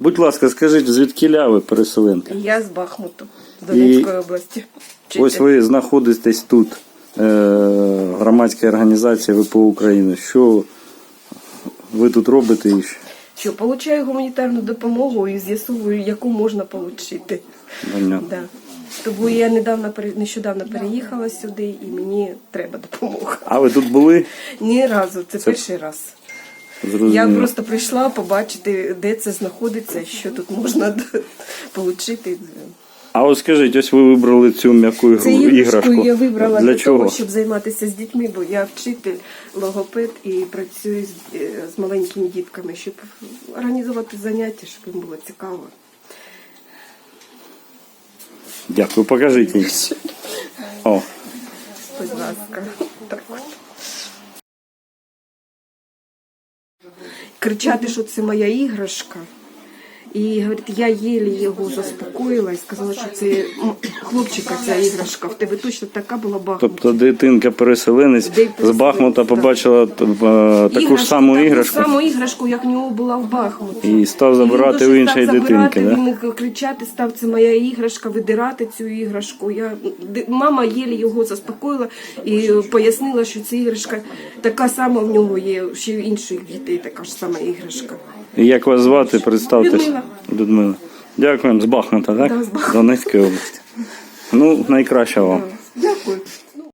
Будь ласка, скажіть, звідки ви переселенка? Я з Бахмуту, з Донецької області. Вчитель. Ось ви знаходитесь тут, е, громадська організація ВПО України. Що ви тут робите? і що? Получаю гуманітарну допомогу і з'ясовую, яку можна отримати. Да. Тому я недавно нещодавно переїхала сюди і мені треба допомога. А ви тут були? Ні разу, це, перший раз. Зрозуміло. Я просто прийшла побачити, де це знаходиться, що тут можна отримати. А от скажіть, ось ви вибрали цю м'яку Це ігру- іграшку я вибрала для, для, чого? того, щоб займатися з дітьми, бо я вчитель, логопед і працюю з, е, з маленькими дітками, щоб організувати заняття, щоб їм було цікаво. Дякую, покажіть їй. О, Будь ласка. Так от. Кричати, що це моя іграшка. І говорить, я єлі його заспокоїла і сказала, що це хлопчика ця іграшка. В тебе точно така була бахмута. тобто дитинка-переселенець з Бахмута побачила е, таку ж саму таку іграшку саму іграшку, як в нього була в Бахмуті. і став забирати у іншої дитинки. Да? Він кричати став, це моя іграшка, видирати цю іграшку. Я, мама єлі його заспокоїла і пояснила, що ця іграшка така сама в нього є, ще в інших дітей така ж сама іграшка. І як вас звати? Представтесь. Людмила. Людмила. Дякуємо з Бахмута, так? Да, з Бахмута. Донецької області. Ну, найкращого. Дякую.